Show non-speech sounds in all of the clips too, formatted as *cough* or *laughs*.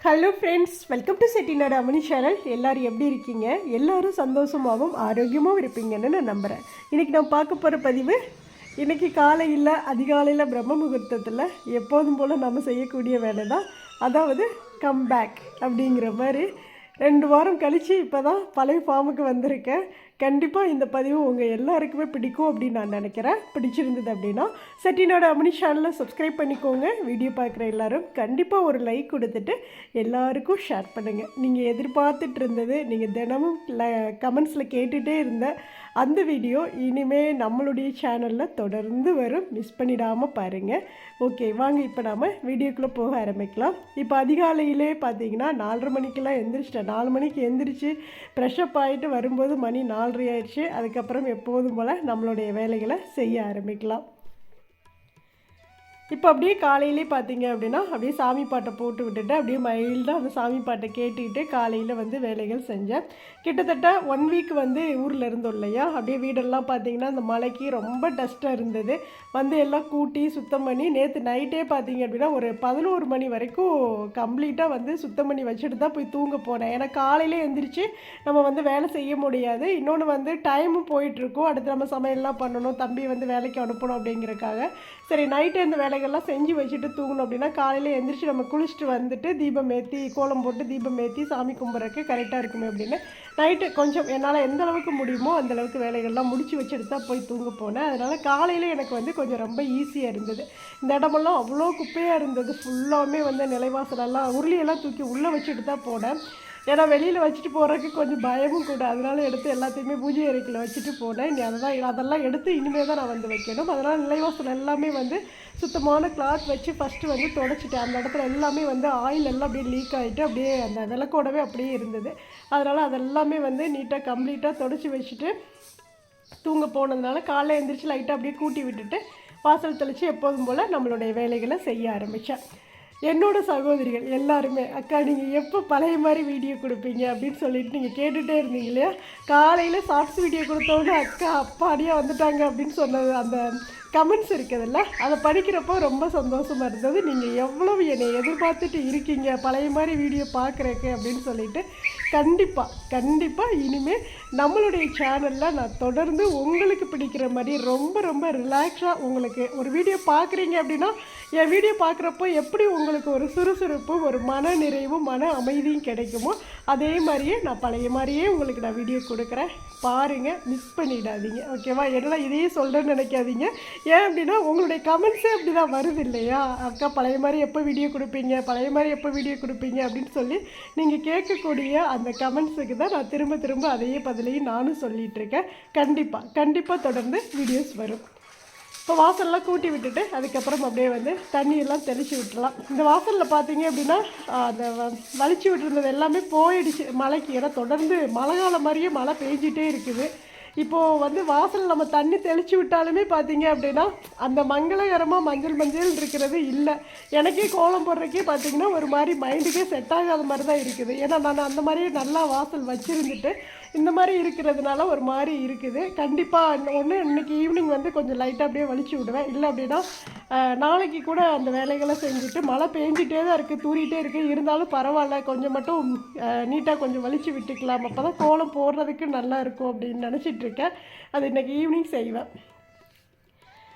Hello friends welcome to Chettinad Amani channel எல்லோரும் எப்படி இருக்கீங்க? எல்லாரும் சந்தோஷமாகவும் ஆரோக்கியமாகவும் இருப்பீங்கன்னு நான் நம்புகிறேன் இன்றைக்கி நான் பார்க்க போகிற பதிவு இன்றைக்கி காலையில் அதிகாலையில் பிரம்ம முகூர்த்தத்தில் எப்போதும் போல் நம்ம செய்யக்கூடிய வேலை தான் அதாவது கம் பேக் அப்படிங்கிற மாதிரி. ரெண்டு வாரம் கழித்து இப்போ தான் பழைய ஃபார்முக்கு வந்திருக்கேன். கண்டிப்பாக இந்த பதிவு உங்கள் எல்லாருக்குமே பிடிக்கும் அப்படின்னு நான் நினைக்கிறேன். பிடிச்சிருந்தது அப்படின்னா செட்டிநாடு அமினி சேனலை சப்ஸ்கிரைப் பண்ணிக்கோங்க. வீடியோ பார்க்குற எல்லோரும் கண்டிப்பாக ஒரு லைக் கொடுத்துட்டு எல்லாருக்கும் ஷேர் பண்ணுங்கள் நீங்கள் எதிர்பார்த்துட்டு இருந்தது நீங்கள் தினமும் கமெண்ட்ஸில் கேட்டுகிட்டே இருந்த அந்த வீடியோ இனிமே நம்மளுடைய சேனலில் தொடர்ந்து வரும். மிஸ் பண்ணிடாமல் பாருங்கள் ஓகே வாங்க இப்போ நாம் வீடியோக்குள்ளே போக ஆரம்பிக்கலாம். இப்போ அதிகாலையிலே பார்த்தீங்கன்னா நாலரை மணிக்கெல்லாம் எந்திரிச்சிட்டேன். நாலு மணிக்கு எந்திரிச்சு ஃப்ரெஷ்அப் ஆகிட்டு வரும்போது மணி நாலரை ஆயிடுச்சு. அதுக்கப்புறம் எப்போதும் போல் நம்மளுடைய வேலைகளை செய்ய ஆரம்பிக்கலாம். இப்போ அப்படியே காலையிலே பார்த்தீங்க அப்படின்னா அப்படியே சாமி பாட்டை போட்டு விட்டுட்டு அப்படியே மைல்டாக அந்த சாமி பாட்டை கேட்டுக்கிட்டு காலையில் வந்து வேலைகள் செஞ்சேன். கிட்டத்தட்ட ஒன் வீக் வந்து ஊரில் இருந்தோம் இல்லையா? அப்படியே வீடெல்லாம் பார்த்தீங்கன்னா அந்த மலைக்கு ரொம்ப டஸ்ட்டாக இருந்தது. வந்து எல்லாம் கூட்டி சுத்தம் பண்ணி நேற்று நைட்டே பார்த்தீங்க அப்படின்னா ஒரு பதினோரு மணி வரைக்கும் கம்ப்ளீட்டாக வந்து சுத்தம் பண்ணி வச்சுட்டு தான் போய் தூங்க போனேன். ஏன்னா காலையிலே எழுந்திரிச்சு நம்ம வந்து வேலை செய்ய முடியாது. இன்னொன்று வந்து டைமும் போயிட்டுருக்கும் அடுத்து நம்ம சமையல்லாம் பண்ணணும். தம்பி வந்து வேலைக்கு அனுப்பணும் அப்படிங்கிறக்காக சரி நைட்டு இந்த வேலைகள்லாம் செஞ்சு வச்சுட்டு தூங்கணும் அப்படின்னா காலையில் எழுந்திரிச்சு நம்ம குளிச்சுட்டு வந்துட்டு தீபம் ஏற்றி கோலம் போட்டு தீபம் ஏற்றி சாமி கும்பிட்றதுக்கு கரெக்டாக இருக்குமே அப்படின்னு. நைட்டு கொஞ்சம் என்னால் எந்த அளவுக்கு முடியுமோ அந்த அளவுக்கு வேலைகள்லாம் முடிச்சு வச்சுட்டு தான் போய் தூங்க போனேன். அதனால் காலையில் எனக்கு வந்து கொஞ்சம் ரொம்ப ஈஸியாக இருந்தது. இந்த இடமெல்லாம் அவ்வளோ குப்பையாக இருந்தது. ஃபுல்லாமே வந்து நிலைவாசலெல்லாம் உருளியெல்லாம் தூக்கி உள்ளே வச்சுட்டு தான் போனேன். ஏன்னா வெளியில் வச்சுட்டு போகிறதுக்கு கொஞ்சம் பயமும் கூட. அதனால எடுத்து எல்லாத்தையுமே பூஜை அறைக்கில் வச்சுட்டு போனேன். இனி அதெல்லாம் அதெல்லாம் எடுத்து இனிமேல் தான் நான் வந்து வைக்கணும். அதனால் நிலைவாசல் எல்லாமே வந்து சுத்தமான கிளாத் வச்சு ஃபஸ்ட்டு வந்து தொடச்சிட்டேன். அந்த இடத்துல எல்லாமே வந்து ஆயில் எல்லாம் அப்படியே லீக் ஆகிட்டு அப்படியே அந்த விளக்கோடவே அப்படியே இருந்தது. அதனால் அதெல்லாமே வந்து நீட்டாக கம்ப்ளீட்டாக தொடச்சி வச்சுட்டு தூங்க போனதுனால காலைல எழுந்திரிச்சு லைட்டாக அப்படியே கூட்டி விட்டுட்டு வாசல் தெளித்து எப்போதும் போல் நம்மளுடைய வேலைகளை செய்ய ஆரம்பித்தேன் என்னோட சகோதரிகள் எல்லாருமே அக்கா நீங்கள் எப்போ பழைய மாதிரி வீடியோ கொடுப்பீங்க? அப்படின்னு சொல்லிட்டு நீங்கள் கேட்டுகிட்டே இருந்தீங்க இல்லையா? காலையில் ஷார்ட்ஸ் வீடியோ கொடுத்தோன்னே அக்கா அப்பாடியாக வந்துட்டாங்க அப்படின்னு சொன்னது அந்த கமெண்ட்ஸ் இருக்குதுல்ல? அதை படிக்கிறப்போ ரொம்ப சந்தோஷமாக இருந்தது. நீங்கள் எவ்வளவு என்னை எதிர்பார்த்துட்டு இருக்கீங்க பழைய மாதிரி வீடியோ பார்க்குறக்கு அப்படின்னு சொல்லிட்டு கண்டிப்பாக கண்டிப்பாக இனிமேல் நம்மளுடைய சேனலில் நான் தொடர்ந்து உங்களுக்கு பிடிக்கிற மாதிரி ரொம்ப ரொம்ப ரிலாக்ஸாக உங்களுக்கு ஒரு வீடியோ பார்க்குறீங்க அப்படின்னா என் வீடியோ பார்க்குறப்போ எப்படி உங்களுக்கு ஒரு சுறுசுறுப்பும் ஒரு மன நிறைவும் மன அமைதியும் கிடைக்குமோ அதே மாதிரியே நான் பழைய மாதிரியே உங்களுக்கு நான் வீடியோ கொடுக்குறேன். பாருங்கள் மிஸ் பண்ணிடாதீங்க ஓகேவா என்னடா இதையே சொல்கிறேன்னு நினைக்காதீங்க. ஏன் அப்படின்னா உங்களுடைய கமெண்ட்ஸே அப்படி தான் வருது இல்லையா? அக்கா பழைய மாதிரி எப்போ வீடியோ கொடுப்பீங்க? பழைய மாதிரி எப்போ வீடியோ கொடுப்பீங்க? அப்படின்னு சொல்லி நீங்கள் கேட்கக்கூடிய அந்த கமெண்ட்ஸுக்கு தான் நான் திரும்ப திரும்ப அதையே பதிலையும் நானும் சொல்லிகிட்ருக்கேன் கண்டிப்பாக கண்டிப்பாக தொடர்ந்து வீடியோஸ் வரும். இப்போ வாசல்லாம் கூட்டி விட்டுட்டு அதுக்கப்புறம் அப்படியே வந்து தண்ணியெல்லாம் தெளித்து விட்டுலாம் இந்த வாசலில் பார்த்தீங்க அப்படின்னா அந்த வ- வலிச்சு விட்டுருந்தது எல்லாமே போயிடுச்சு. மழைக்கு ஏன்னா தொடர்ந்து மழை காலம் மாதிரியே மழை பெஞ்சிட்டே இருக்குது. இப்போது வந்து வாசல் நம்ம தண்ணி தெளித்து விட்டாலுமே பார்த்தீங்க அப்படின்னா அந்த மங்களகரமாக மஞ்சள் மஞ்சள் இருக்கிறது இல்லை. எனக்கே கோலம் போடுறதுக்கே பார்த்தீங்கன்னா ஒரு மாதிரி மைண்டுக்கே செட் ஆகாத மாதிரி தான் இருக்குது. ஏன்னா நான் அந்த மாதிரியே நல்லா வாசல் வச்சுருந்துட்டு இந்த மாதிரி இருக்கிறதுனால ஒரு மாதிரி இருக்குது. கண்டிப்பாக ஒன்று இன்னைக்கு ஈவினிங் வந்து கொஞ்சம் லைட்டாக அப்படியே வலிச்சு விடுவேன். இல்லை அப்படின்னா நாளைக்கு கூட அந்த வேலைகளை செஞ்சுட்டு மழை பெஞ்சிட்டே தான் இருக்குது தூரிகிட்டே இருக்குது இருந்தாலும் பரவாயில்ல கொஞ்சம் மட்டும் நீட்டாக கொஞ்சம் வலிச்சு விட்டுக்கலாம். அப்போ தான் கோலம் போடுறதுக்கு நல்லா இருக்கும் அப்படின்னு நினச்சிட்டு இருக்கேன். அது இன்னைக்கு ஈவினிங் செய்வேன்.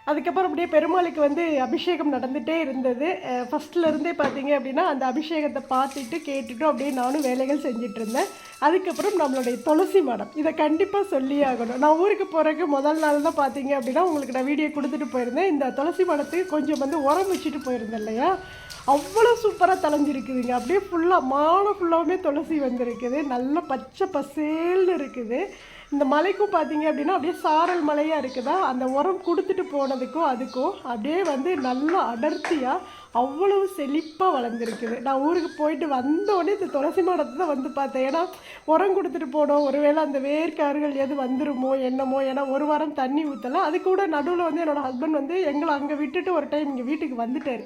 அதுக்கப்புறம் அப்படியே பெருமாளுக்கு வந்து அபிஷேகம் நடந்துகிட்டே இருந்தது. ஃபஸ்ட்லேருந்தே பார்த்தீங்க அப்படின்னா அந்த அபிஷேகத்தை பார்த்துட்டு கேட்டுட்டு அப்படியே நானும் வேலைகள் செஞ்சுட்டு இருந்தேன். அதுக்கப்புறம் நம்மளுடைய துளசி மடம். இதை கண்டிப்பாக சொல்லி ஆகணும். நான் ஊருக்கு போகிறக்கு முதல் நாள் தான் பார்த்தீங்க அப்படின்னா உங்களுக்கு நான் வீடியோ கொடுத்துட்டு போயிருந்தேன். இந்த துளசி மடத்துக்கு கொஞ்சம் வந்து உரம் வச்சுட்டு போயிருந்தேன் இல்லையா? அவ்வளோ சூப்பராக தலைஞ்சிருக்குதுங்க அப்படியே ஃபுல்லாக மாலை ஃபுல்லாகவுமே துளசி வந்திருக்குது. நல்ல பச்சை பசேல்னு இருக்குது. இந்த மலைக்கும் பார்த்தீங்க அப்படின்னா அப்படியே சாரல் மலையாக இருக்குதா? அந்த உரம் கொடுத்துட்டு போனதுக்கும் அதுக்கும் அப்படியே வந்து நல்லா அடர்த்தியாக அவ்வளவு செழிப்பாக வளர்ந்துருக்குது. நான் ஊருக்கு போயிட்டு வந்தோடனே இந்த துளசி மரத்தை தான் வந்து பார்த்தேன். ஏன்னா உரம் கொடுத்துட்டு போனோம். ஒருவேளை அந்த வேர்க்கார்கள் எது வந்துருமோ என்னமோ ஏன்னா ஒரு வாரம் தண்ணி ஊற்றலை அது கூட நடுவில் வந்து என்னோடய ஹஸ்பண்ட் வந்து எங்களை அங்கே விட்டுட்டு ஒரு டைம் இங்கே வீட்டுக்கு வந்துட்டார்.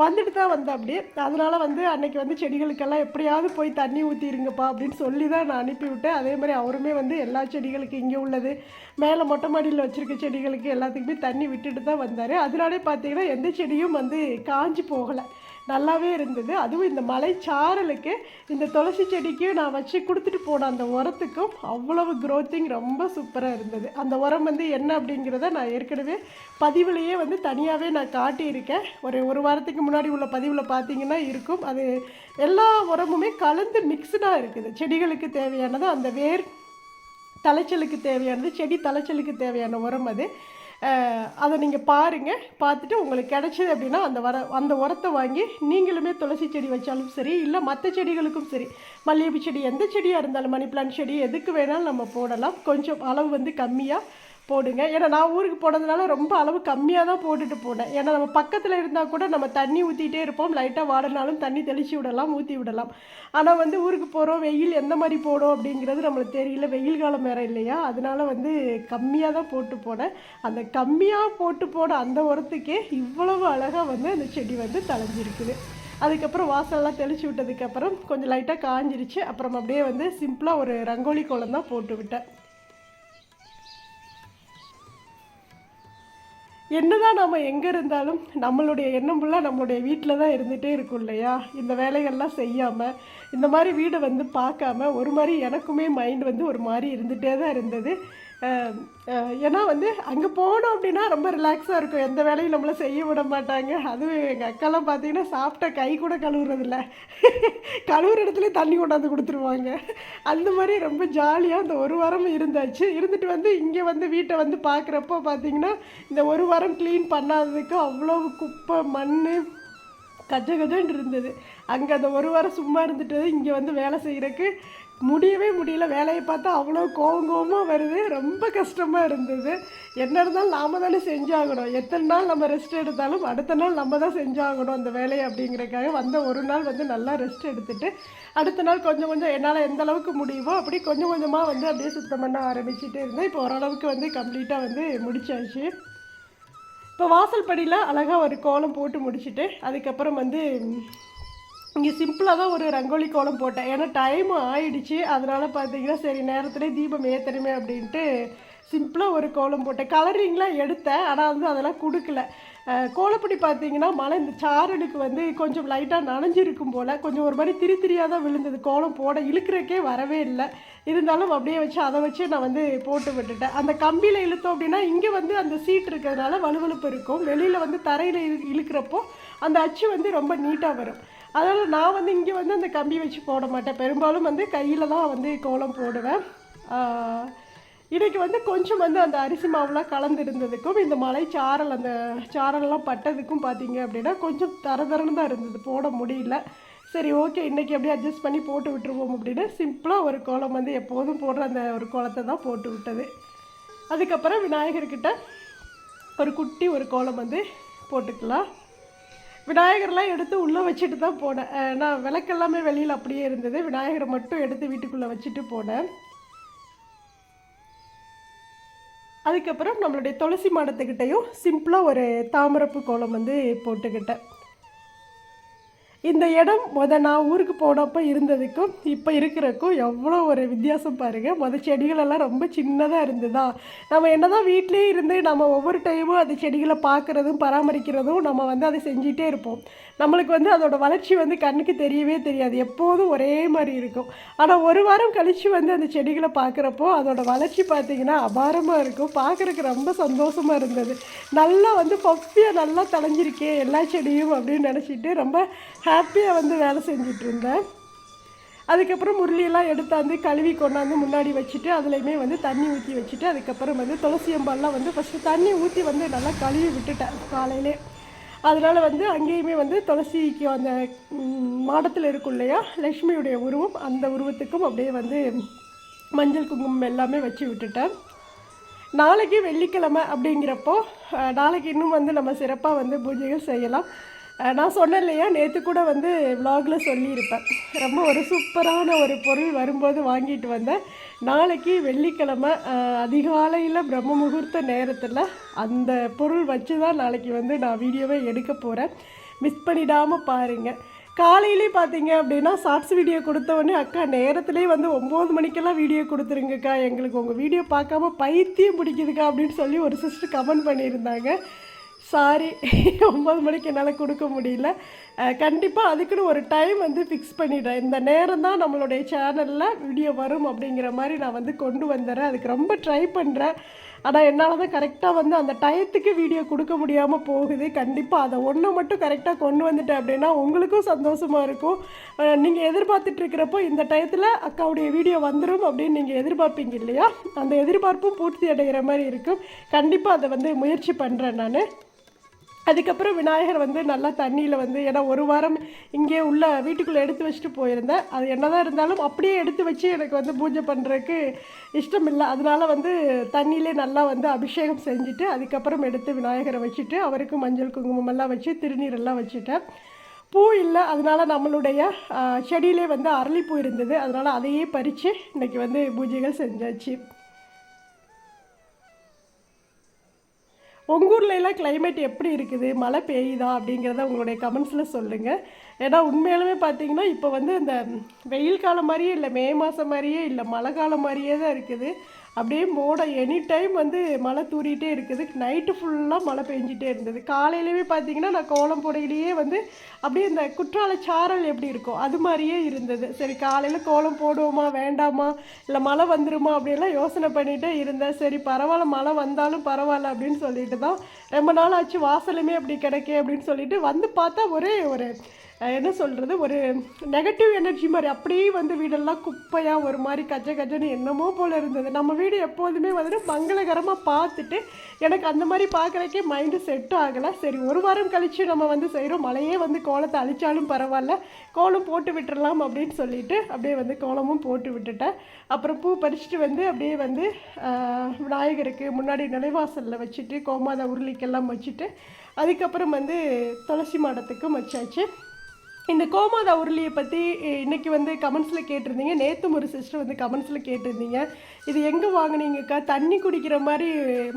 வந்துட்டு தான் வந்தேன் அப்படியே. அதனால் வந்து அன்றைக்கி வந்து செடிகளுக்கெல்லாம் எப்படியாவது போய் தண்ணி ஊற்றிடுங்கப்பா அப்படின்னு சொல்லி தான் நான் அனுப்பிவிட்டேன். அதே மாதிரி அவருமே வந்து எல்லா செடிகளுக்கு இங்கே உள்ளது மேலே மொட்டை மாடியில் வச்சுருக்க செடிகளுக்கு எல்லாத்துக்குமே தண்ணி விட்டுட்டு தான் வந்தார். அதனாலே பார்த்தீங்கன்னா எந்த செடியும் வந்து காஞ்சி போகலை. நல்லாவே இருந்தது. அதுவும் இந்த மலைச்சாரலுக்கு இந்த துளசி செடிக்கு நான் வச்சு கொடுத்துட்டு போன அந்த உரத்துக்கும் அவ்வளவு க்ரோத்திங் ரொம்ப சூப்பராக இருந்தது. அந்த உரம் வந்து என்ன அப்படிங்கிறத நான் ஏற்கனவே பதிவுலேயே வந்து தனியாகவே நான் காட்டியிருக்கேன். ஒரு ஒரு வாரத்துக்கு முன்னாடி உள்ள பதிவில் பார்த்தீங்கன்னா இருக்கும். அது எல்லா உரமுமே கலந்து மிக்ஸ்டாக இருக்குது. செடிகளுக்கு தேவையானது அந்த வேர் தலைச்சலுக்கு தேவையானது செடி தலைச்சலுக்கு தேவையான உரம் அது. அதை நீங்கள் பாருங்கள் பார்த்துட்டு உங்களுக்கு கிடைச்சது அப்படின்னா அந்த வர அந்த உரத்தை வாங்கி நீங்களுமே துளசி செடி வச்சாலும் சரி இல்லை மற்ற செடிகளுக்கும் சரி மல்லிகைப்பூ செடி எந்த செடியாக இருந்தாலும் மணி பிளான்ட் செடி எதுக்கு வேணாலும் நம்ம போடலாம். கொஞ்சம் அளவு வந்து கம்மியாக போடுங்க. ஏன்னா நான் ஊருக்கு போனதுனால ரொம்ப அளவு கம்மியாக தான் போட்டுட்டு போனேன். ஏன்னா நம்ம பக்கத்தில் இருந்தால் கூட நம்ம தண்ணி ஊற்றிட்டே இருப்போம். லைட்டாக வாடினாலும் தண்ணி தெளித்து விடலாம் ஊற்றி விடலாம். ஆனால் வந்து ஊருக்கு போகிறோம் வெயில் எந்த மாதிரி போடும் அப்படிங்கிறது நம்மளுக்கு தெரியல. வெயில் காலம் வேறு இல்லையா? அதனால வந்து கம்மியாக தான் போட்டு போனேன். அந்த கம்மியாக போட்டு போன அந்த உரத்துக்கே இவ்வளவு அழகாக வந்து அந்த செடி வந்து தளைஞ்சிருக்குது அதுக்கப்புறம் வாசல்லாம் தெளித்து விட்டதுக்கப்புறம் கொஞ்சம் லைட்டாக காஞ்சிருச்சு. அப்புறம் அப்படியே வந்து சிம்பிளாக ஒரு ரங்கோலி கோலம் தான் போட்டு விட்டேன். என்னதான் நம்ம எங்கே இருந்தாலும் நம்மளுடைய எண்ணம் ஃபுல்லாக நம்மளுடைய வீட்டில் தான் இருந்துகிட்டே இருக்கும் இல்லையா? இந்த வேலைகள்லாம் செய்யாமல் இந்த மாதிரி வீடை வந்து பார்க்காம ஒரு மாதிரி எனக்குமே மைண்ட் வந்து ஒரு மாதிரி இருந்துகிட்டே தான் இருந்தது. ஏன்னா வந்து அங்கே போனோம் அப்படின்னா ரொம்ப ரிலாக்ஸாக இருக்கும். எந்த வேலையும் நம்மளை செய்ய விட மாட்டாங்க. அதுவும் எங்கள் அக்காலாம் பார்த்தீங்கன்னா சாப்பிட்ட கை கூட கழுவுறதில்ல. கழுவுற இடத்துல தண்ணி கொண்டாந்து கொடுத்துருவாங்க. அந்த மாதிரி ரொம்ப ஜாலியாக அந்த ஒரு வாரம் இருந்தாச்சு. இருந்துட்டு வந்து இங்கே வந்து வீட்டை வந்து பார்க்குறப்போ பார்த்தீங்கன்னா இந்த ஒரு வாரம் க்ளீன் பண்ணாததுக்கு அவ்வளோ குப்பை மண் கஜ கஜன்னு இருந்தது. அங்கே அந்த ஒரு வாரம் சும்மா இருந்துட்டு இங்கே வந்து வேலை செய்கிறக்கு முடியவே முடியல. வேலையை பார்த்தா அவ்வளோ கோவம் கோவமாக வருது. ரொம்ப கஷ்டமாக இருந்தது. என்ன இருந்தாலும் நாம தானே செஞ்சாகணும். எத்தனை நாள் நம்ம ரெஸ்ட் எடுத்தாலும் அடுத்த நாள் நம்ம தான் செஞ்சாகணும் அந்த வேலையை அப்படிங்கிறக்காக வந்த ஒரு நாள் வந்து நல்லா ரெஸ்ட் எடுத்துட்டு அடுத்த நாள் கொஞ்சம் கொஞ்சம் என்னால் எந்த அளவுக்கு முடியுமோ அப்படி கொஞ்சம் கொஞ்சமாக வந்து அப்படியே சுத்தம் பண்ண ஆரம்பிச்சுட்டே இருந்தேன். இப்போ ஓரளவுக்கு வந்து கம்ப்ளீட்டாக வந்து முடிச்சாச்சு. இப்போ வாசல் படியில் அழகாக ஒரு கோலம் போட்டு முடிச்சுட்டு அதுக்கப்புறம் வந்து இங்கே சிம்பிளாக தான் ஒரு ரங்கோலி கோலம் போட்டேன். ஏன்னா டைம் ஆயிடுச்சு. அதனால் பார்த்தீங்கன்னா சரி நேரத்துலேயே தீபம் ஏற்றணுமே அப்படின்ட்டு சிம்பிளாக ஒரு கோலம் போட்டேன். கலரிங்லாம் எடுத்தேன். ஆனால் வந்து அதெல்லாம் கொடுக்கல. கோலப்படி பார்த்தீங்கன்னா மழை இந்த சாரலுக்கு வந்து கொஞ்சம் லைட்டாக நனைஞ்சிருக்கும் போல் கொஞ்சம் ஒரு மாதிரி திரி திரியாக தான் விழுந்தது. கோலம் போட இழுக்கிறக்கே வரவே இல்லை. இருந்தாலும் அப்படியே வச்சு அதை வச்சு நான் வந்து போட்டு விட்டுட்டேன். அந்த கம்பியில் இழுத்தோம் அப்படின்னா இங்கே வந்து அந்த சீட் இருக்கிறதுனால வலுவலுப்பு இருக்கும். வெளியில் வந்து தரையில் இழு இழுக்கிறப்போ அந்த அச்சு வந்து ரொம்ப நீட்டாக வரும். அதனால் நான் வந்து இங்கே வந்து அந்த கம்பி வச்சு போட மாட்டேன். பெரும்பாலும் வந்து கையில் தான் வந்து கோலம் போடுவேன். இன்றைக்கி வந்து கொஞ்சம் வந்து அந்த அரிசி மாவுலாம் கலந்துருந்ததுக்கும் இந்த மலை சாரல் அந்த சாரல்லாம் பட்டதுக்கும் பார்த்தீங்க அப்படின்னா கொஞ்சம் தரதரன்னு தான் இருந்தது. போட முடியல. சரி ஓகே இன்றைக்கி அப்படியே அட்ஜஸ்ட் பண்ணி போட்டு விட்டுருவோம் அப்படின்னு சிம்பிளாக ஒரு கோலம் வந்து எப்போதும் போடுற அந்த ஒரு கோலத்தை தான் போட்டு விட்டது. அதுக்கப்புறம் விநாயகர்கிட்ட ஒரு குட்டி ஒரு கோலம் வந்து போட்டுக்கலாம். விநாயகர்லாம் எடுத்து உள்ளே வச்சுட்டு தான் போனேன். நான் விளக்கெல்லாமே வெளியில் அப்படியே இருந்தது. விநாயகரை மட்டும் எடுத்து வீட்டுக்குள்ளே வச்சுட்டு போனேன். அதுக்கப்புறம் நம்மளுடைய துளசி மாடத்துக்கிட்டையும் சிம்பிளாக ஒரு தாமரப்பு கோலம் வந்து போட்டுக்கிட்டேன். இந்த இடம் முத நான் ஊருக்கு போனப்போ இருந்ததுக்கும் இப்போ இருக்கிறக்கும் எவ்வளோ ஒரு வித்தியாசம் பாருங்கள் முத செடிகளெல்லாம் ரொம்ப சின்னதாக இருந்ததா? நம்ம என்ன தான் வீட்லேயே இருந்து நம்ம ஒவ்வொரு டைமும் அந்த செடிகளை பார்க்குறதும் பராமரிக்கிறதும் நம்ம வந்து அதை செஞ்சிகிட்டே இருப்போம். நம்மளுக்கு வந்து அதோட வளர்ச்சி வந்து கண்ணுக்கு தெரியவே தெரியாது. எப்போதும் ஒரே மாதிரி இருக்கும். ஆனால் ஒரு வாரம் கழித்து வந்து அந்த செடிகளை பார்க்குறப்போ அதோட வளர்ச்சி பார்த்திங்கன்னா அபாரமாக இருக்கும். பார்க்குறக்கு ரொம்ப சந்தோஷமாக இருந்தது. நல்லா வந்து பப்பியாக நல்லா தளைஞ்சிருக்கே எல்லா செடியும் அப்படின்னு நினச்சிட்டு ரொம்ப ஹாப்பியாக வந்து வேலை செஞ்சுட்டு இருந்தேன். அதுக்கப்புறம் முரளியெல்லாம் எடுத்தாந்து கழுவி கொண்டாந்து முன்னாடி வச்சுட்டு அதுலேயுமே வந்து தண்ணி ஊற்றி வச்சுட்டு அதுக்கப்புறம் வந்து துளசியம்பால்லாம் வந்து ஃபஸ்ட்டு தண்ணி ஊற்றி வந்து நல்லா கழுவி விட்டுட்டேன் காலையிலே. அதனால் வந்து அங்கேயுமே வந்து துளசிக்கு அந்த மாடத்தில் இருக்கும் இல்லையா லக்ஷ்மியுடைய உருவம் அந்த உருவத்துக்கும் அப்படியே வந்து மஞ்சள் குங்குமம் எல்லாமே வச்சு விட்டுட்டேன். நாளைக்கு வெள்ளிக்கிழமை அப்படிங்கிறப்போ நாளைக்கு இன்னும் வந்து நம்ம சிறப்பாக வந்து பூஜைகள் செய்யலாம். நான் சொன்னேன் இல்லையா நேற்று கூட வந்து விலாகில் சொல்லியிருப்பேன். ரொம்ப ஒரு சூப்பரான ஒரு பொருள் வரும்போது வாங்கிட்டு வந்தேன். நாளைக்கு வெள்ளிக்கிழமை அதிகாலையில் பிரம்ம முகூர்த்த நேரத்தில் அந்த பொருள் வச்சு தான் நாளைக்கு வந்து நான் வீடியோவே எடுக்க போகிறேன் மிஸ் பண்ணிடாமல் பாருங்கள் காலையிலே பார்த்தீங்க அப்படின்னா ஷார்ட்ஸ் வீடியோ கொடுத்த உடனே அக்கா நேரத்துலேயே வந்து ஒம்பது மணிக்கெல்லாம் வீடியோ கொடுத்துருங்கக்கா. எங்களுக்கு உங்கள் வீடியோ பார்க்காம பைத்தியம் பிடிக்குதுக்கா அப்படின்னு சொல்லி ஒரு சிஸ்டர் கமெண்ட் பண்ணியிருந்தாங்க. சாரி *laughs* ஒம்பது மணிக்கு என்னால் கொடுக்க முடியல. கண்டிப்பாக அதுக்குன்னு ஒரு டைம் வந்து ஃபிக்ஸ் பண்ணிடுறேன். இந்த நேரம் தான் நம்மளுடைய சேனலில் வீடியோ வரும் அப்படிங்கிற மாதிரி நான் வந்து கொண்டு வந்துடுறேன். அதுக்கு ரொம்ப ட்ரை பண்ணுறேன் ஆனால் என்னால் தான் கரெக்டாக வந்து அந்த டயத்துக்கு வீடியோ கொடுக்க முடியாமல் போகுது. கண்டிப்பாக அதை ஒன்றை மட்டும் கரெக்டாக கொண்டு வந்துட்டேன் அப்படின்னா உங்களுக்கும் சந்தோஷமாக இருக்கும். நீங்கள் எதிர்பார்த்துட்ருக்கிறப்போ இந்த டயத்தில் அக்காவுடைய வீடியோ வந்துடும் அப்படின்னு நீங்கள் எதிர்பார்ப்பீங்க இல்லையா? அந்த எதிர்பார்ப்பும் பூர்த்தி அடைகிற மாதிரி இருக்கும். கண்டிப்பாக அதை வந்து முயற்சி பண்ணுறேன் நான். அதுக்கப்புறம் விநாயகர் வந்து நல்லா தண்ணியில் வந்து ஏன்னா ஒரு வாரம் இங்கே உள்ள வீட்டுக்குள்ளே எடுத்து வச்சுட்டு போயிருந்தேன். அது என்னதான் இருந்தாலும் அப்படியே எடுத்து வச்சு எனக்கு வந்து பூஜை பண்ணுறதுக்கு இஷ்டம் இல்லை அதனால் வந்து தண்ணியிலே நல்லா வந்து அபிஷேகம் செஞ்சுட்டு அதுக்கப்புறம் எடுத்து விநாயகரை வச்சுட்டு அவருக்கு மஞ்சள் குங்குமம் எல்லாம் வச்சு திருநீரெல்லாம் வச்சுட்டேன். பூ இல்லை அதனால் நம்மளுடைய செடியிலே வந்து அரளிப்பூ இருந்தது. அதனால் அதையே பறித்து இன்றைக்கி வந்து பூஜைகள் செஞ்சாச்சு. உங்கள் ஊர்ல எல்லாம் கிளைமேட் எப்படி இருக்குது? மழை பெய்யுதா? அப்படிங்கிறத உங்களுடைய கமெண்ட்ஸில் சொல்லுங்கள் ஏன்னா உண்மையாலுமே பார்த்தீங்கன்னா இப்போ வந்து இந்த வெயில் காலம் மாதிரியே இல்லை மே மாதம் மாதிரியே இல்லை மழை காலம் மாதிரியே தான் இருக்குது. அப்படியே மோட எனி டைம் வந்து மழை தூரிகிட்டே இருக்குது. நைட்டு ஃபுல்லாக மழை பெஞ்சிட்டே இருந்தது. காலையிலேயே பார்த்தீங்கன்னா நான் கோலம் போடையிலேயே வந்து அப்படியே இந்த குற்றால சாரல் எப்படி இருக்கும் அது மாதிரியே இருந்தது. சரி காலையில் கோலம் போடுவோமா வேண்டாமா இல்லை மழை வந்துருமா அப்படின்லாம் யோசனை பண்ணிகிட்டே இருந்தேன். சரி பரவாயில்ல மழை வந்தாலும் பரவாயில்ல அப்படின்னு சொல்லிட்டு தான் ரொம்ப நாள் ஆச்சு. வாசலுமே அப்படி கிடைக்கே அப்படின்னு சொல்லிட்டு வந்து பார்த்தா ஒரே ஒரு என்ன சொல்கிறது ஒரு நெகட்டிவ் எனர்ஜி மாதிரி அப்படியே வந்து வீடெல்லாம் குப்பையாக ஒரு மாதிரி கஜ கஜன்னு என்னமோ போல் இருந்தது. நம்ம வீடு எப்போதுமே வந்துட்டு மங்களகரமாக பார்த்துட்டு எனக்கு அந்த மாதிரி பார்க்குறக்கே மைண்டு செட் ஆகலை. சரி ஒரு வாரம் கழித்து நம்ம வந்து செய்கிறோம் மழையே வந்து கோலத்தை அழிச்சாலும் பரவாயில்ல. கோலம் போட்டு விட்டுறலாம் அப்படின்னு சொல்லிட்டு அப்படியே வந்து கோலமும் போட்டு விட்டுட்டேன். அப்புறம் பூ பறிச்சுட்டு வந்து அப்படியே வந்து விநாயகருக்கு முன்னாடி நிலைவாசலில் வச்சுட்டு கோமாத உருளிக்கெல்லாம் வச்சுட்டு அதுக்கப்புறம் வந்து துளசி மாடத்துக்கும் வச்சாச்சு. இந்த கோமாதா உருளியை பற்றி இன்றைக்கி வந்து கமெண்ட்ஸில் கேட்டிருந்தீங்க. நேற்றும் ஒரு சிஸ்டர் வந்து கமெண்ட்ஸில் கேட்டிருந்தீங்க. இது எங்கே வாங்குனீங்கக்கா? தண்ணி குடிக்கிற மாதிரி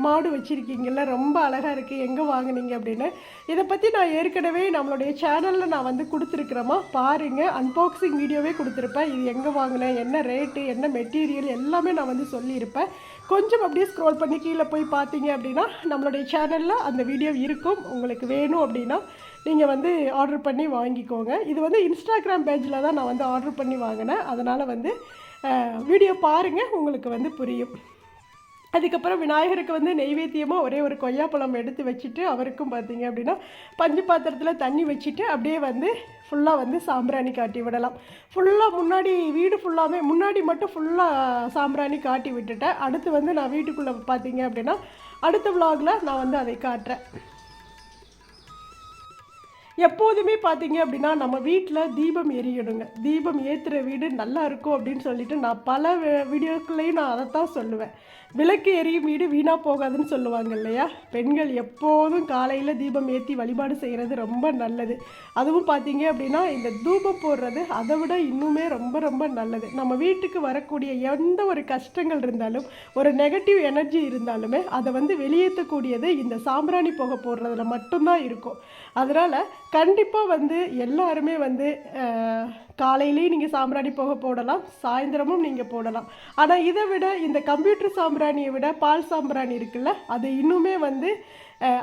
மாடு வச்சுருக்கீங்கல்ல ரொம்ப அழகாக இருக்குது எங்கே வாங்குனீங்க அப்படின்னு. இதை பற்றி நான் ஏற்கனவே நம்மளுடைய சேனலில் நான் வந்து கொடுத்துருக்குறேம்மா. பாருங்கள் அன்பாக்சிங் வீடியோவே கொடுத்துருப்பேன். இது எங்கே வாங்கினேன் என்ன ரேட்டு என்ன மெட்டீரியல் எல்லாமே நான் வந்து சொல்லியிருப்பேன். கொஞ்சம் அப்படியே ஸ்க்ரோல் பண்ணி கீழே போய் பார்த்தீங்க அப்படின்னா நம்மளுடைய சேனலில் அந்த வீடியோ இருக்கும். உங்களுக்கு வேணும் அப்படின்னா நீங்கள் வந்து ஆர்டர் பண்ணி வாங்கிக்கோங்க. இது வந்து இன்ஸ்டாகிராம் பேஜில் தான் நான் வந்து ஆர்டர் பண்ணி வாங்கினேன். அதனால் வந்து வீடியோ பாருங்கள் உங்களுக்கு வந்து புரியும். அதுக்கப்புறம் விநாயகருக்கு வந்து நெய்வேத்தியமாக ஒரே ஒரு கொய்யாப்பழம் எடுத்து வச்சுட்டு அவருக்கும் பார்த்தீங்க அப்படின்னா பஞ்சு பாத்திரத்தில் தண்ணி வச்சுட்டு அப்படியே வந்து ஃபுல்லாக வந்து சாம்பிராணி காட்டி விடலாம். ஃபுல்லாக முன்னாடி வீடு ஃபுல்லாகவே முன்னாடி மட்டும் ஃபுல்லாக சாம்பிராணி காட்டி விட்டுட்டேன். அடுத்து வந்து நான் வீட்டுக்குள்ளே பார்த்தீங்க அப்படின்னா அடுத்த விலாகில் நான் வந்து அதை காட்டுறேன். எப்போதுமே பார்த்தீங்க அப்படின்னா நம்ம வீட்டில் தீபம் எரியணுங்க தீபம் ஏற்றுற வீடு நல்லா இருக்கும் அப்படின்னு சொல்லிட்டு நான் பல வீடியோக்களையும் நான் அதைத்தான் சொல்லுவேன். விளக்கு எரியும் வீடு வீணாக போகாதுன்னு சொல்லுவாங்க இல்லையா? பெண்கள் எப்போதும் காலையில் தீபம் ஏற்றி வழிபாடு செய்கிறது ரொம்ப நல்லது. அதுவும் பார்த்தீங்க அப்படின்னா இந்த தூபம் போடுறது அதை விட இன்னுமே ரொம்ப ரொம்ப நல்லது. நம்ம வீட்டுக்கு வரக்கூடிய எந்த ஒரு கஷ்டங்கள் இருந்தாலும் ஒரு நெகட்டிவ் எனர்ஜி இருந்தாலுமே அதை வந்து வெளியேற்றக்கூடியது இந்த சாம்பிராணி புகை போடுறதுல மட்டும்தான் இருக்கும். அதனால் கண்டிப்பாக வந்து எல்லாருமே வந்து காலையிலேயும் நீங்கள் சாம்பிராணி போக போடலாம் சாயந்தரமும் நீங்கள் போடலாம். ஆனால் இதை விட இந்த கம்ப்யூட்டர் சாம்பிராணியை விட பால் சாம்பிராணி இருக்குல்ல அது இன்னுமே வந்து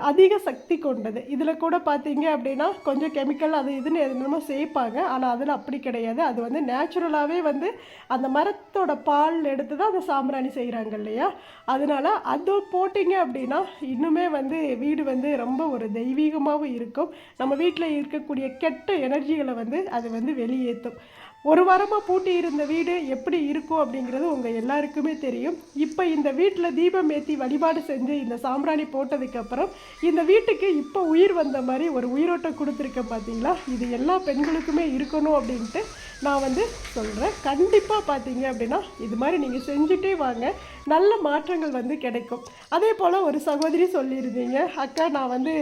அதிக சக்தி கொண்டது. இதில் கூட பார்த்தீங்க அப்படின்னா கொஞ்சம் கெமிக்கல் அது இதுன்னு என்னமோ சேர்ப்பாங்க. ஆனால் அதில் அப்படி கிடையாது. அது வந்து நேச்சுரலாகவே வந்து அந்த மரத்தோட பால் எடுத்து தான் அந்த சாம்பிராணி செய்கிறாங்க இல்லையா? அதனால அது போட்டிங்க அப்படின்னா இன்னுமே வந்து வீடு வந்து ரொம்ப ஒரு தெய்வீகமாகவும் இருக்கும். நம்ம வீட்டில் இருக்கக்கூடிய கெட்ட எனர்ஜிகளை வந்து அது வந்து வெளியேற்றும் ஒரு வாரமாக பூட்டி இருந்த வீடு எப்படி இருக்கும் அப்படிங்கிறது உங்கள் எல்லாருக்குமே தெரியும். இப்போ இந்த வீட்டில் தீபம் ஏற்றி வழிபாடு செஞ்சு இந்த சாம்பிராணி போட்டதுக்கப்புறம் இந்த வீட்டுக்கு இப்போ உயிர் வந்த மாதிரி ஒரு உயிரோட்டம் கொடுத்துருக்கேன் பார்த்தீங்களா இது எல்லா பெண்களுக்குமே இருக்கணும் அப்படின்ட்டு நான் வந்து சொல்கிறேன் கண்டிப்பாக பார்த்தீங்க அப்படின்னா இது மாதிரி நீங்கள் செஞ்சுட்டே வாங்க. நல்ல மாற்றங்கள் வந்து கிடைக்கும். அதே போல் ஒரு சகோதரி சொல்லியிருந்தீங்க அக்கா நான் வந்து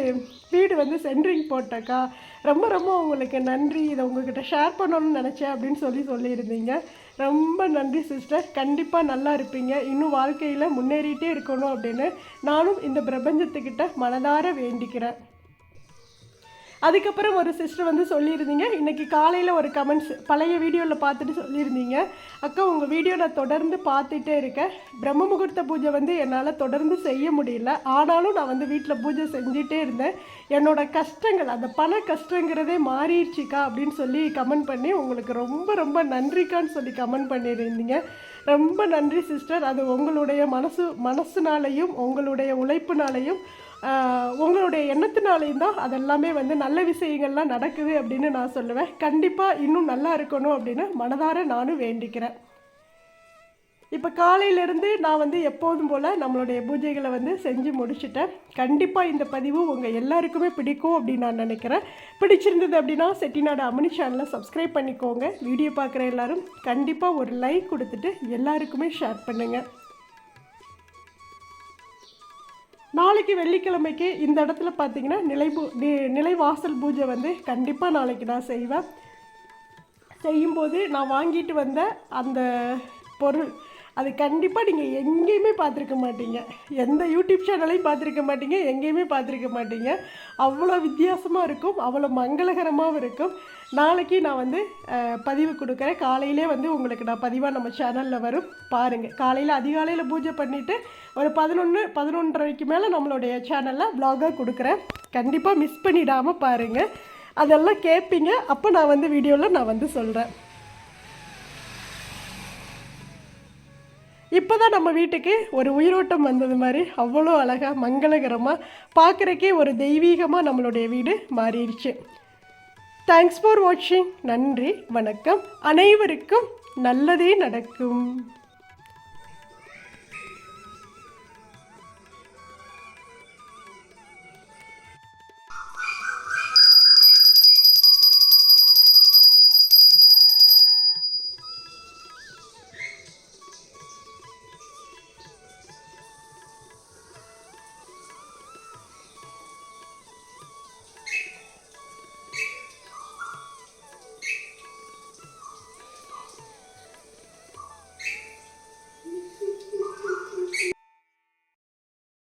வீடு வந்து சென்ட்ரிங் போட்டேக்கா ரொம்ப ரொம்ப உங்களுக்கு நன்றி. இதை உங்ககிட்ட ஷேர் பண்ணணும்னு நினச்சேன் அப்படின்னு சொல்லி சொல்லியிருந்தீங்க. ரொம்ப நன்றி சிஸ்டர். கண்டிப்பாக நல்லா இருப்பீங்க. இன்னும் வாழ்க்கையில் முன்னேறிட்டே இருக்கணும் அப்படின்னு நானும் இந்த பிரபஞ்சத்துக்கிட்ட மனதார வேண்டிக்கிறேன். அதுக்கப்புறம் ஒரு சிஸ்டர் வந்து சொல்லியிருந்தீங்க. இன்றைக்கி காலையில் ஒரு கமெண்ட்ஸ் பழைய வீடியோவில் பார்த்துட்டு சொல்லியிருந்தீங்க. அக்கா உங்கள் வீடியோ நான் தொடர்ந்து பார்த்துட்டே இருக்கேன். பிரம்ம முகூர்த்த பூஜை வந்து என்னால் தொடர்ந்து செய்ய முடியல. ஆனாலும் நான் வந்து வீட்டில் பூஜை செஞ்சுட்டே இருந்தேன். என்னோட கஷ்டங்கள் அந்த பண கஷ்டங்கிறதே மாறிடுச்சுக்கா அப்படின்னு சொல்லி கமெண்ட் பண்ணி உங்களுக்கு ரொம்ப ரொம்ப நன்றிக்கான்னு சொல்லி கமெண்ட் பண்ணியிருந்தீங்க. ரொம்ப நன்றி சிஸ்டர் அது உங்களுடைய மனசு மனசுனாலையும் உங்களுடைய உழைப்புனாலையும் உங்களுடைய எண்ணத்தினாலையும் தான் அதெல்லாமே வந்து நல்ல விஷயங்கள்லாம் நடக்குது அப்படின்னு நான் சொல்லுவேன். கண்டிப்பாக இன்னும் நல்லா இருக்கணும் அப்படின்னு மனதார நானும் வேண்டிக்கிறேன். இப்போ காலையிலேருந்து நான் வந்து எப்போதும் போல் நம்மளுடைய பூஜைகளை வந்து செஞ்சு முடிச்சுட்டேன். கண்டிப்பாக இந்த பதிவு உங்கள் எல்லாருக்குமே பிடிக்கும் அப்படின்னு நான் நினைக்கிறேன். பிடிச்சிருந்தது அப்படின்னா செட்டிநாடு அம்மனி சேனலை சப்ஸ்கிரைப் பண்ணிக்கோங்க. வீடியோ பார்க்குற எல்லாரும் கண்டிப்பாக ஒரு லைக் கொடுத்துட்டு எல்லாருக்குமே ஷேர் பண்ணுங்கள் நாளைக்கு வெள்ளிக்கிழமைக்கு இந்த இடத்துல பார்த்தீங்கன்னா நிலை பூ நி- நிலைவாசல் பூஜை வந்து கண்டிப்பாக நாளைக்கு நான் செய்வேன். செய்யும்போது நான் வாங்கிட்டு வந்த அந்த பொருள் அது கண்டிப்பாக நீங்கள் எங்கேயுமே பார்த்துருக்க மாட்டீங்க. எந்த யூடியூப் சேனலையும் பார்த்துருக்க மாட்டீங்க எங்கேயுமே பார்த்துருக்க மாட்டீங்க. அவ்வளோ வித்தியாசமாக இருக்கும் அவ்வளோ மங்களகரமாகவும் இருக்கும். நாளைக்கு நான் வந்து பதிவு கொடுக்குறேன். காலையிலே வந்து உங்களுக்கு நான் பதிவாக நம்ம சேனலில் வரும். பாருங்கள் காலையில் அதிகாலையில் பூஜை பண்ணிவிட்டு ஒரு பதினொன்று பதினொன்றரைக்கு மேலே நம்மளுடைய சேனலில் vlog-ஆ கொடுக்குறேன். கண்டிப்பாக மிஸ் பண்ணிடாமல் பாருங்கள் அதெல்லாம் கேட்பீங்க அப்போ நான் வந்து வீடியோவில் நான் வந்து சொல்கிறேன் இப்போ தான் நம்ம வீட்டுக்கு ஒரு உயிரோட்டம் வந்தது மாதிரி அவ்வளோ அழகாக மங்களகரமாக பார்க்குறக்கே ஒரு தெய்வீகமாக நம்மளுடைய வீடு மாறிடுச்சு. தேங்க்ஸ் ஃபார் வாட்சிங் நன்றி வணக்கம். அனைவருக்கும் நல்லதே நடக்கும்.